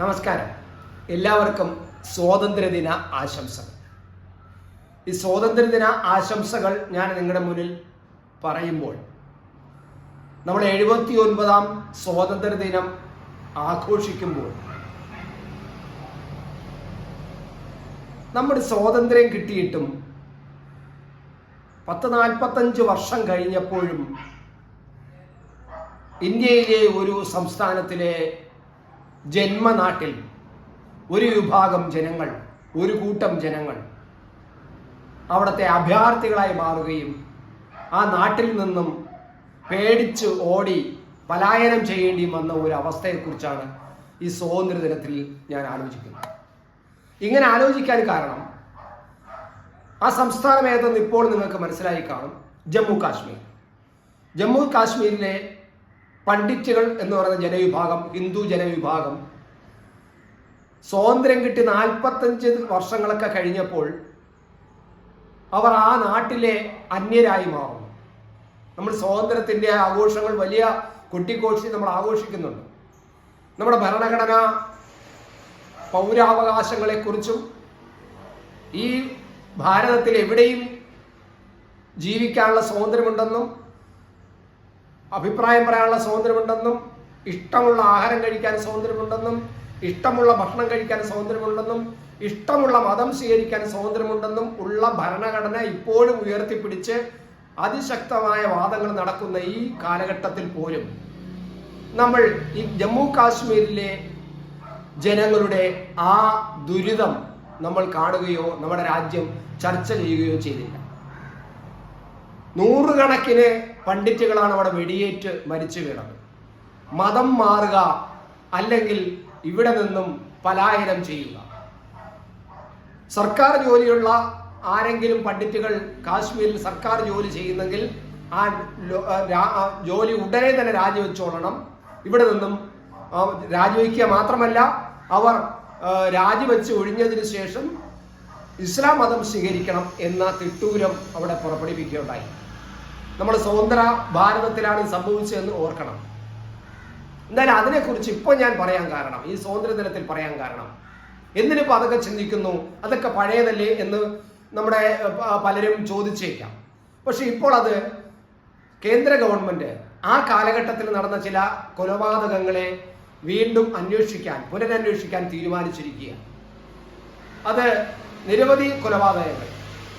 നമസ്കാരം. എല്ലാവർക്കും സ്വാതന്ത്ര്യദിന ആശംസകൾ. ഈ സ്വാതന്ത്ര്യദിന ആശംസകൾ ഞാൻ നിങ്ങളുടെ മുന്നിൽ പറയുമ്പോൾ നമ്മൾ എഴുപത്തി ഒൻപതാം സ്വാതന്ത്ര്യദിനം ആഘോഷിക്കുമ്പോൾ നമ്മുടെ സ്വാതന്ത്ര്യം കിട്ടിയിട്ടും പത്ത് നാൽപ്പത്തഞ്ച് വർഷം കഴിഞ്ഞപ്പോഴും ഇന്ത്യയിലെ ഒരു സംസ്ഥാനത്തിലെ ജന്മനാട്ടിൽ ഒരു വിഭാഗം ജനങ്ങൾ ഒരു കൂട്ടം ജനങ്ങൾ അവിടുത്തെ അഭയാർത്ഥികളായി മാറുകയും ആ നാട്ടിൽ നിന്നും പേടിച്ച് ഓടി പലായനം ചെയ്യേണ്ടി വന്ന ഒരു അവസ്ഥയെക്കുറിച്ചാണ് ഈ സ്വാതന്ത്ര്യ ദിനത്തിൽ ഞാൻ ആലോചിക്കുന്നത്. ഇങ്ങനെ ആലോചിക്കാൻ കാരണം ആ സംസ്ഥാനം ഏതെന്ന് ഇപ്പോൾ നിങ്ങൾക്ക് മനസ്സിലായി കാണും ജമ്മു കാശ്മീർ. ജമ്മു കാശ്മീരിലെ പണ്ഡിറ്റുകൾ എന്ന് പറയുന്ന ജനവിഭാഗം ഹിന്ദു ജനവിഭാഗം സ്വാതന്ത്ര്യം കിട്ടി നാൽപ്പത്തഞ്ച് വർഷങ്ങളൊക്കെ കഴിഞ്ഞപ്പോൾ അവർ ആ നാട്ടിലെ അന്യരായി മാറുന്നു. നമ്മൾ സ്വാതന്ത്ര്യത്തിന്റെ ആഘോഷങ്ങൾ വലിയ കൊട്ടിക്കോഷി നമ്മൾ ആഘോഷിക്കുന്നുണ്ട്. നമ്മുടെ ഭരണഘടന പൗരാവകാശങ്ങളെക്കുറിച്ചും ഈ ഭാരതത്തിൽ എവിടെയും ജീവിക്കാനുള്ള സ്വാതന്ത്ര്യമുണ്ടെന്നും അഭിപ്രായം പറയാനുള്ള സ്വാതന്ത്ര്യമുണ്ടെന്നും ഇഷ്ടമുള്ള ആഹാരം കഴിക്കാൻ സ്വാതന്ത്ര്യമുണ്ടെന്നും ഇഷ്ടമുള്ള ഭക്ഷണം കഴിക്കാൻ സ്വാതന്ത്ര്യമുണ്ടെന്നും ഇഷ്ടമുള്ള മതം സ്വീകരിക്കാൻ സ്വാതന്ത്ര്യമുണ്ടെന്നും ഉള്ള ഭരണഘടന ഇപ്പോഴും ഉയർത്തിപ്പിടിച്ച് അതിശക്തമായ വാദങ്ങൾ നടക്കുന്ന ഈ കാലഘട്ടത്തിൽ പോലും നമ്മൾ ഈ ജമ്മു കാശ്മീരിലെ ജനങ്ങളുടെ ആ ദുരിതം നമ്മൾ കാണുകയോ നമ്മുടെ രാജ്യം ചർച്ച ചെയ്യുകയോ ചെയ്തില്ല. നൂറുകണക്കിന് പണ്ഡിറ്റുകളാണ് അവിടെ വെടിയേറ്റ് മരിച്ചു വീണത്. മതം മാറുക അല്ലെങ്കിൽ ഇവിടെ നിന്നും പലായനം ചെയ്യുക. സർക്കാർ ജോലിയുള്ള ആരെങ്കിലും പണ്ഡിറ്റുകൾ കാശ്മീരിൽ സർക്കാർ ജോലി ചെയ്യുന്നെങ്കിൽ ആ ജോലി ഉടനെ തന്നെ രാജിവെച്ചോളണം. ഇവിടെ നിന്നും രാജിവെക്കുക മാത്രമല്ല അവർ രാജിവെച്ച് ഒഴിഞ്ഞതിന് ശേഷം ഇസ്ലാം മതം സ്വീകരിക്കണം എന്ന തിട്ടൂരം അവിടെ പുറപ്പെടുവിക്കുകയുണ്ടായി. നമ്മൾ സ്വതന്ത്ര ഭാരതത്തിലാണ് സംഭവിച്ചതെന്ന് ഓർക്കണം. എന്തായാലും അതിനെക്കുറിച്ച് ഇപ്പോൾ ഞാൻ പറയാൻ കാരണം ഈ സ്വാതന്ത്ര്യ ദിനത്തിൽ പറയാൻ കാരണം. എന്തിനിപ്പോൾ അതൊക്കെ ചിന്തിക്കുന്നു? അതൊക്കെ പഴയതല്ലേ എന്ന് നമ്മുടെ പലരും ചോദിച്ചേക്കാം. പക്ഷെ ഇപ്പോൾ അത് കേന്ദ്ര ഗവൺമെന്റ് ആ കാലഘട്ടത്തിൽ നടന്ന ചില കൊലപാതകങ്ങളെ വീണ്ടും അന്വേഷിക്കാൻ പുനരന്വേഷിക്കാൻ തീരുമാനിച്ചിരിക്കുകയാണ്. അത് നിരവധി കൊലപാതകങ്ങൾ.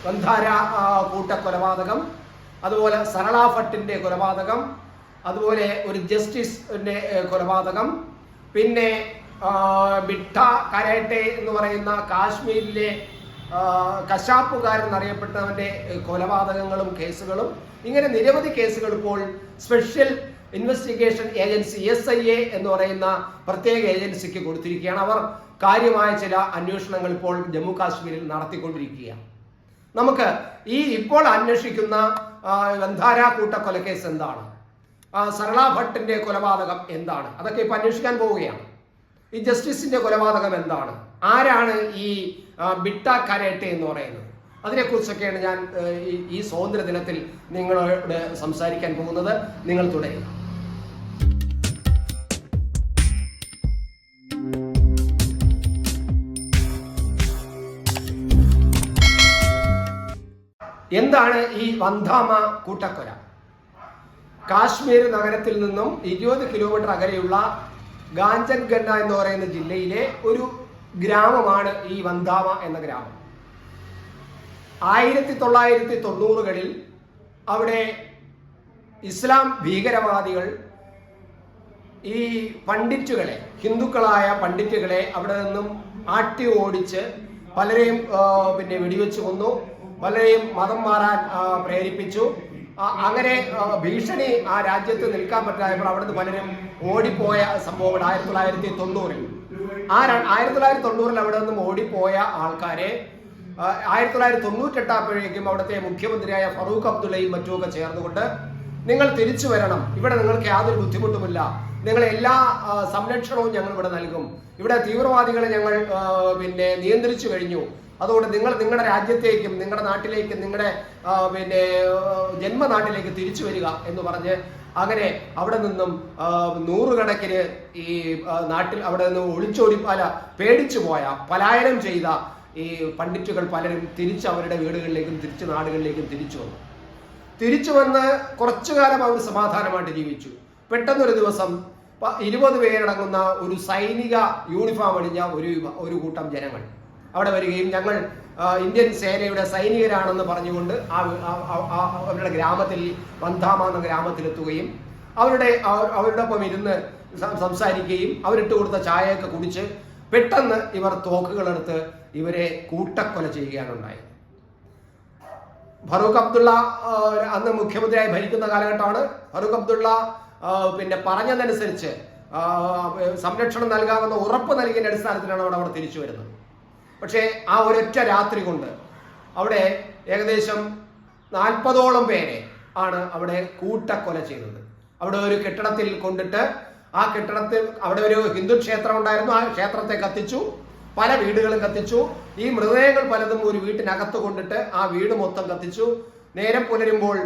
ബന്ധാര കൂട്ടക്കൊലപാതകം അതുപോലെ സരള ഭട്ടിന്റെ കൊലപാതകം അതുപോലെ ഒരു ജസ്റ്റിസിന്റെ കൊലപാതകം പിന്നെ ബിട്ട കരേട്ടെ എന്ന് പറയുന്ന കാശ്മീരിലെ അറിയപ്പെട്ടവന്റെ കൊലപാതകങ്ങളും കേസുകളും. ഇങ്ങനെ നിരവധി കേസുകൾ ഇപ്പോൾ special investigation agency S I A എന്ന് പറയുന്ന പ്രത്യേക ഏജൻസിക്ക് കൊടുത്തിരിക്കുകയാണ്. അവർ കാര്യമായ ചില അന്വേഷണങ്ങൾ ഇപ്പോൾ ജമ്മു കാശ്മീരിൽ നടത്തിക്കൊണ്ടിരിക്കുകയാണ്. നമുക്ക് ഈ ഇപ്പോൾ അന്വേഷിക്കുന്ന ആ, ബന്ധാര കൂട്ടക്കൊലക്കേസ് എന്താണ്? സരള ഭട്ടിന്റെ കൊലപാതകം എന്താണ്? അതൊക്കെ ഇപ്പൊ അന്വേഷിക്കാൻ പോവുകയാണ്. ഈ ജസ്റ്റിസിന്റെ കൊലപാതകം എന്താണ്? ആരാണ് ഈ ബിട്ട കരേട്ടെ എന്ന് പറയുന്നത്? അതിനെക്കുറിച്ചൊക്കെയാണ് ഞാൻ ഈ സ്വാതന്ത്ര്യ ദിനത്തിൽ നിങ്ങളോട് സംസാരിക്കാൻ പോകുന്നത്. നിങ്ങൾ തുടരുക. എന്താണ് ഈ വന്ധാമ കൂട്ടക്കൊല? കാശ്മീർ നഗരത്തിൽ നിന്നും ഇരുപത് കിലോമീറ്റർ അകലെയുള്ള ഗാഞ്ചൻഗണ്ഡ എന്ന് പറയുന്ന ജില്ലയിലെ ഒരു ഗ്രാമമാണ് ഈ വന്ധാമ എന്ന ഗ്രാമം. ആയിരത്തി തൊള്ളായിരത്തി തൊണ്ണൂറുകളിൽ അവിടെ ഇസ്ലാം ഭീകരവാദികൾ ഈ പണ്ഡിറ്റുകളെ ഹിന്ദുക്കളായ പണ്ഡിറ്റുകളെ അവിടെ നിന്നും ആട്ടി ഓടിച്ച് പലരെയും പിന്നെ വെടിവെച്ച് കൊന്നു. പലരെയും മതം മാറാൻ പ്രേരിപ്പിച്ചു. അങ്ങനെ ഭീഷണി ആ രാജ്യത്ത് നിൽക്കാൻ പറ്റായപ്പോൾ അവിടുന്ന് പലരും ഓടിപ്പോയ സംഭവം ആയിരത്തി തൊള്ളായിരത്തി തൊണ്ണൂറിൽ ആ ആയിരത്തി തൊള്ളായിരത്തി തൊണ്ണൂറിൽ അവിടെ നിന്നും ഓടിപ്പോയ ആൾക്കാരെ ആയിരത്തി തൊള്ളായിരത്തി തൊണ്ണൂറ്റെട്ടാപ്പോഴേക്കും അവിടുത്തെ മുഖ്യമന്ത്രിയായ ഫറൂഖ് അബ്ദുള്ളയും മറ്റുമൊക്കെ ചേർന്നുകൊണ്ട് നിങ്ങൾ തിരിച്ചു വരണം. ഇവിടെ നിങ്ങൾക്ക് യാതൊരു ബുദ്ധിമുട്ടുമില്ല. നിങ്ങൾ എല്ലാ സംരക്ഷണവും ഞങ്ങൾ ഇവിടെ നൽകും. ഇവിടെ തീവ്രവാദികളെ ഞങ്ങൾ പിന്നെ നിയന്ത്രിച്ചു കഴിഞ്ഞു. അതുകൊണ്ട് നിങ്ങൾ നിങ്ങളുടെ രാജ്യത്തേക്കും നിങ്ങളുടെ നാട്ടിലേക്കും നിങ്ങളുടെ പിന്നെ ജന്മനാട്ടിലേക്ക് തിരിച്ചു വരിക എന്ന് പറഞ്ഞ് അങ്ങനെ അവിടെ നിന്നും നൂറുകണക്കിന് ഈ നാട്ടിൽ അവിടെ നിന്ന് ഒളിച്ചോടി പേടിച്ചു പോയ പലായനം ചെയ്ത ഈ പണ്ഡിറ്റുകൾ പലരും തിരിച്ച് അവരുടെ വീടുകളിലേക്കും തിരിച്ച് നാടുകളിലേക്കും തിരിച്ചു വന്നു. തിരിച്ചു വന്ന് കുറച്ചു കാലം അവർ സമാധാനമായിട്ട് ജീവിച്ചു. പെട്ടെന്നൊരു ദിവസം ഇരുപത് പേരടങ്ങുന്ന ഒരു സൈനിക യൂണിഫോം അണിഞ്ഞ ഒരു ഒരു കൂട്ടം ജനങ്ങൾ അവിടെ വരികയും ഞങ്ങൾ ഇന്ത്യൻ സേനയുടെ സൈനികരാണെന്ന് പറഞ്ഞുകൊണ്ട് അവരുടെ ഗ്രാമത്തിൽ വന്ധാമ എന്ന ഗ്രാമത്തിലെത്തുകയും അവരുടെ അവരുടെ ഒപ്പം ഇരുന്ന് സംസാരിക്കുകയും അവരിട്ട് കൊടുത്ത ചായയൊക്കെ കുടിച്ച് പെട്ടെന്ന് ഇവർ തോക്കുകളെടുത്ത് ഇവരെ കൂട്ടക്കൊല ചെയ്യുകയാണ് ഉണ്ടായത്. ഫറൂഖ് അബ്ദുള്ള അന്ന് മുഖ്യമന്ത്രിയായി ഭരിക്കുന്ന കാലഘട്ടമാണ്. ഫറൂഖ് അബ്ദുള്ള പിന്നെ പറഞ്ഞതനുസരിച്ച് സംരക്ഷണം നൽകാമെന്ന ഉറപ്പ് നൽകിയ അടിസ്ഥാനത്തിലാണ് അവിടെ അവർ തിരിച്ചു വരുന്നത്. പക്ഷേ ആ ഒരൊറ്റ രാത്രി കൊണ്ട് അവിടെ ഏകദേശം നാൽപ്പതോളം പേരെ ആണ് അവിടെ കൂട്ടക്കൊല ചെയ്തത്. അവിടെ ഒരു കെട്ടിടത്തിൽ കൊണ്ടിട്ട് ആ കെട്ടിടത്തിൽ അവിടെ ഒരു ഹിന്ദു ക്ഷേത്രം ഉണ്ടായിരുന്നു. ആ ക്ഷേത്രത്തെ കത്തിച്ചു പല വീടുകളും കത്തിച്ചു. ഈ മൃതദേഹങ്ങൾ പലതും ഒരു വീട്ടിനകത്ത് കൊണ്ടിട്ട് ആ വീട് മൊത്തം കത്തിച്ചു. നേരെ പുലരുമ്പോൾ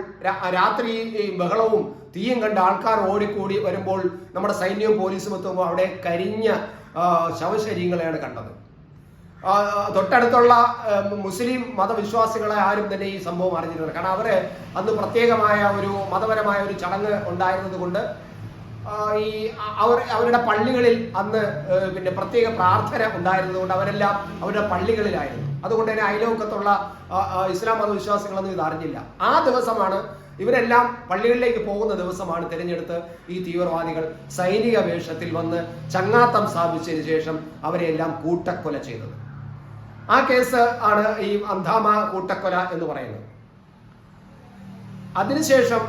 രാത്രി ബഹളവും തീയും കണ്ട ആൾക്കാർ ഓടിക്കൂടി വരുമ്പോൾ നമ്മുടെ സൈന്യവും പോലീസും എത്തുമ്പോൾ അവിടെ കരിഞ്ഞ ശവശരീരങ്ങളെയാണ് കണ്ടത്. തൊട്ടടുത്തുള്ള മുസ്ലിം മതവിശ്വാസികളെ ആരും തന്നെ ഈ സംഭവം അറിഞ്ഞിരുന്നില്ല. കാരണം അവർ അന്ന് പ്രത്യേകമായ ഒരു മതപരമായ ഒരു ചടങ്ങ് ഉണ്ടായിരുന്നത് കൊണ്ട് ഈ അവർ അവരുടെ പള്ളികളിൽ അന്ന് പിന്നെ പ്രത്യേക പ്രാർത്ഥന ഉണ്ടായിരുന്നത് കൊണ്ട് അവരെല്ലാം അവരുടെ പള്ളികളിലായിരുന്നു. അതുകൊണ്ട് തന്നെ അയലോക്കത്തുള്ള ഇസ്ലാം മതവിശ്വാസികളൊന്നും ഇത് അറിഞ്ഞില്ല. ആ ദിവസമാണ് ഇവരെല്ലാം പള്ളികളിലേക്ക് പോകുന്ന ദിവസമാണ് തിരഞ്ഞെടുത്ത് ഈ തീവ്രവാദികൾ സൈനിക വേഷത്തിൽ വന്ന് ചങ്ങാത്തം സ്ഥാപിച്ചതിന് ശേഷം അവരെല്ലാം കൂട്ടക്കൊല ചെയ്തത്. ആ കേസ് ആണ് ഈ അന്ധാമ കൂട്ടക്കൊല എന്ന് പറയുന്നത്. അതിനുശേഷം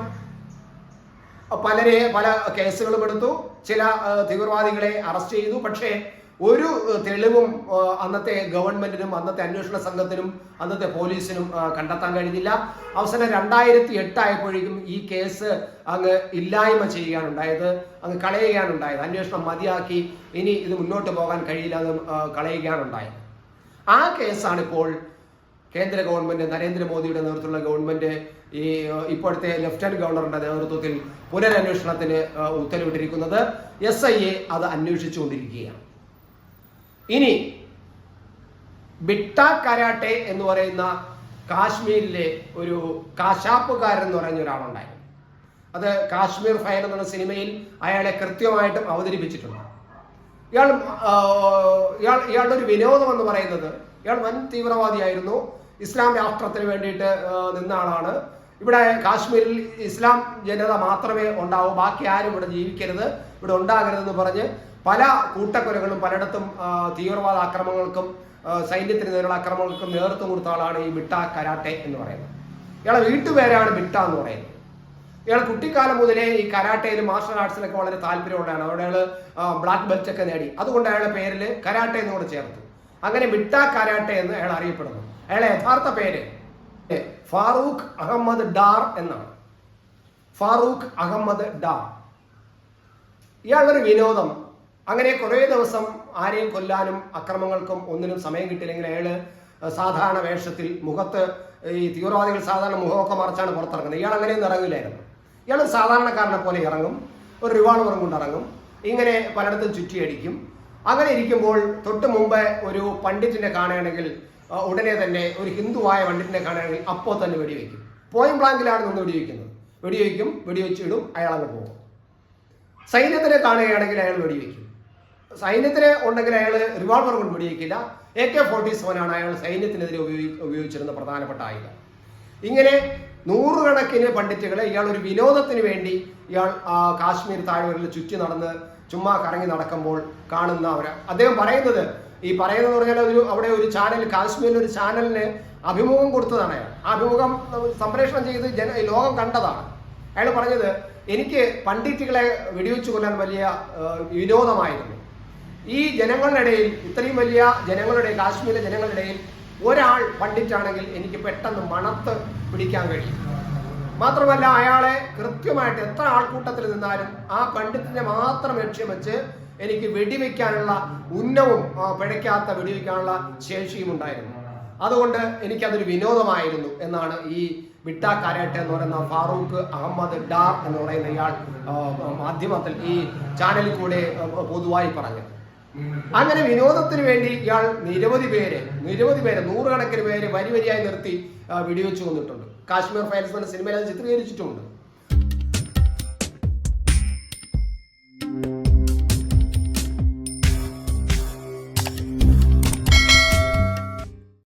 പലരെ പല കേസുകളും എടുത്തു. ചില തീവ്രവാദികളെ അറസ്റ്റ് ചെയ്തു. പക്ഷേ ഒരു തെളിവും അന്നത്തെ ഗവൺമെന്റിനും അന്നത്തെ അന്വേഷണ സംഘത്തിനും അന്നത്തെ പോലീസിനും കണ്ടെത്താൻ കഴിഞ്ഞില്ല. അവസാനം രണ്ടായിരത്തി എട്ടായപ്പോഴേക്കും ഈ കേസ് അങ്ങ് ഇല്ലായ്മ ചെയ്യുകയാണ് ഉണ്ടായത്. അങ്ങ് കളയുകയാണ് ഉണ്ടായത്. അന്വേഷണം മതിയാക്കി. ഇനി ഇത് മുന്നോട്ട് പോകാൻ കഴിയില്ല അത് കളയുകയാണുണ്ടായത് ആ കേസാണ് ഇപ്പോൾ കേന്ദ്ര ഗവൺമെന്റ് നരേന്ദ്രമോദിയുടെ നേതൃത്വത്തിലുള്ള ഗവൺമെന്റ് ഈ ഇപ്പോഴത്തെ ലഫ്റ്റനന്റ് ഗവർണറുടെ നേതൃത്വത്തിൽ പുനരന്വേഷണത്തിന് ഉത്തരവിട്ടിരിക്കുന്നത്. എസ് ഐ എ അത് അന്വേഷിച്ചുകൊണ്ടിരിക്കുകയാണ്. ഇനി ബിട്ട കരാട്ടെ എന്ന് പറയുന്ന കാശ്മീരിലെ ഒരു കാശാപ്പുകാരൻ എന്ന് പറയുന്ന ഒരാളുണ്ടായിരുന്നു. അത് കാശ്മീർ ഫയൽ എന്നുള്ള സിനിമയിൽ അയാളെ കൃത്യമായിട്ടും അവതരിപ്പിച്ചിട്ടുണ്ട്. ഇയാൾ ഇയാൾ ഇയാളുടെ ഒരു വിനോദം എന്ന് പറയുന്നത് ഇയാൾ വൻ തീവ്രവാദിയായിരുന്നു. ഇസ്ലാം രാഷ്ട്രത്തിന് വേണ്ടിയിട്ട് നിന്ന ആളാണ്. ഇവിടെ കാശ്മീരിൽ ഇസ്ലാം ജനത മാത്രമേ ഉണ്ടാവൂ. ബാക്കി ആരും ഇവിടെ ജീവിക്കരുത്. ഇവിടെ ഉണ്ടാകരുതെന്ന് പറഞ്ഞ് പല കൂട്ടക്കൊലകളും പലയിടത്തും തീവ്രവാദ ആക്രമണങ്ങൾക്കും സൈന്യത്തിന് നേരെയുള്ള ആക്രമണങ്ങൾക്കും നേതൃത്വം കൊടുത്ത ആളാണ് ഈ മിട്ട കരാട്ടെ എന്ന് പറയുന്നത്. ഇയാളെ വീട്ടുപേരാണ് മിട്ട എന്ന് പറയുന്നത്. ഇയാൾ കുട്ടിക്കാലം മുതലേ ഈ കരാട്ടയിലും മാർഷൽ ആർട്സിലൊക്കെ വളരെ താല്പര്യമുള്ളതാണ് അവിടെ അയാൾ ബ്ലാക്ക് ബെൽറ്റ് ഒക്കെ നേടി. അതുകൊണ്ട് അയാളുടെ പേരിൽ കരാട്ടെ എന്ന് ചേർത്തു. അങ്ങനെ ബിട്ട കരാട്ടെ എന്ന് അയാൾ അറിയപ്പെടുന്നു. അയാളെ യഥാർത്ഥ പേര് ഫാറൂഖ് അഹമ്മദ് ഡാർ എന്നാണ്. ഫാറൂഖ് അഹമ്മദ് ഡാർ. ഇയാളൊരു വിനോദം. അങ്ങനെ കുറേ ദിവസം ആരെയും കൊല്ലാനും അക്രമങ്ങൾക്കും ഒന്നിനും സമയം കിട്ടില്ലെങ്കിൽ അയാൾ സാധാരണ വേഷത്തിൽ മുഖത്ത് ഈ തീവ്രവാദികൾ സാധാരണ മുഖമൊക്കെ മറച്ചാണ് പുറത്തിറങ്ങുന്നത്. ഇയാൾ അങ്ങനെയൊന്നും ഇറങ്ങില്ലായിരുന്നു. ഇയാൾ സാധാരണക്കാരനെ പോലെ ഇറങ്ങും ഒരു റിവാൾവറും കൊണ്ട് ഇറങ്ങും ഇങ്ങനെ പലയിടത്തും ചുറ്റിയടിക്കും. അങ്ങനെ ഇരിക്കുമ്പോൾ തൊട്ട് മുമ്പ് ഒരു പണ്ഡിറ്റിനെ കാണുകയാണെങ്കിൽ ഉടനെ തന്നെ ഒരു ഹിന്ദുവായ പണ്ഡിറ്റിനെ കാണുകയാണെങ്കിൽ അപ്പോൾ തന്നെ വെടിവെക്കും. പോയിന്റ് ബ്ലാങ്കിലാണ് നിന്ന് വെടിവെക്കുന്നത്. വെടിവെക്കും വെടിവെച്ചിടും അയാൾ അങ്ങ് പോകും. സൈന്യത്തിനെ കാണുകയാണെങ്കിൽ അയാൾ വെടിവെക്കും. സൈന്യത്തിന് ഉണ്ടെങ്കിൽ അയാൾ റിവോൾവർ കൊണ്ട് വെടിവെക്കില്ല. എ കെ ഫോർട്ടി ആണ് അയാൾ സൈന്യത്തിനെതിരെ ഉപയോഗി ഉപയോഗിച്ചിരുന്ന പ്രധാനപ്പെട്ട ആയുധം. ഇങ്ങനെ നൂറുകണക്കിന് പണ്ഡിറ്റുകളെ ഇയാൾ ഒരു വിനോദത്തിന് വേണ്ടി ഇയാൾ കാശ്മീർ താഴ്വരയിൽ ചുറ്റി നടന്ന് ചുമ്മാ കറങ്ങി നടക്കുമ്പോൾ കാണുന്ന ഒരു അദ്ദേഹം പറയുന്നത് ഈ പറയുന്നത് പറഞ്ഞാൽ ഒരു അവിടെ ഒരു ചാനൽ കാശ്മീരിൽ ഒരു ചാനലിന് അഭിമുഖം കൊടുത്തതാണ് ആ അഭിമുഖം സംപ്രേഷണം ചെയ്ത് ജന ലോകം കണ്ടതാണ്. അയാൾ പറഞ്ഞത് എനിക്ക് പണ്ഡിറ്റുകളെ വെടിവെച്ചു കൊല്ലാൻ വലിയ വിനോദമായിരുന്നു. ഈ ജനങ്ങളുടെ ഇടയിൽ ഇത്രയും വലിയ ജനങ്ങളുടെ കാശ്മീരിലെ ജനങ്ങളുടെ ഇടയിൽ ഒരാൾ പണ്ഡിറ്റാണെങ്കിൽ എനിക്ക് പെട്ടെന്ന് മണത്ത് പിടിക്കാൻ കഴിയും. മാത്രമല്ല അയാളെ കൃത്യമായിട്ട് എത്ര ആൾക്കൂട്ടത്തിൽ നിന്നാലും ആ പണ്ഡിറ്റിനെ മാത്രം ലക്ഷ്യം വെച്ച് എനിക്ക് വെടിവെക്കാനുള്ള ഉന്നവും പിഴയ്ക്കാത്ത വെടിവെക്കാനുള്ള ശേഷിയും ഉണ്ടായിരുന്നു. അതുകൊണ്ട് എനിക്കതൊരു വിനോദമായിരുന്നു എന്നാണ് ഈ വിട്ടാ കാരാട്ട് എന്ന് പറയുന്ന ഫാറൂഖ് അഹമ്മദ് ഡാർ എന്ന് പറയുന്ന ഇയാൾ മാധ്യമത്തിൽ ഈ ചാനലിൽ കൂടെ പൊതുവായി പറഞ്ഞത്. അങ്ങനെ വിനോദത്തിന് വേണ്ടി ഇയാൾ നിരവധി പേര് നിരവധി പേര് നൂറുകണക്കിന് പേര് വരി വരിയായി നിർത്തി വീഡിയോ വെച്ച് കൊന്നിട്ടുണ്ട്. കാശ്മീർ ഫയൽസ് എന്ന സിനിമയിൽ അത് ചിത്രീകരിച്ചിട്ടുമുണ്ട്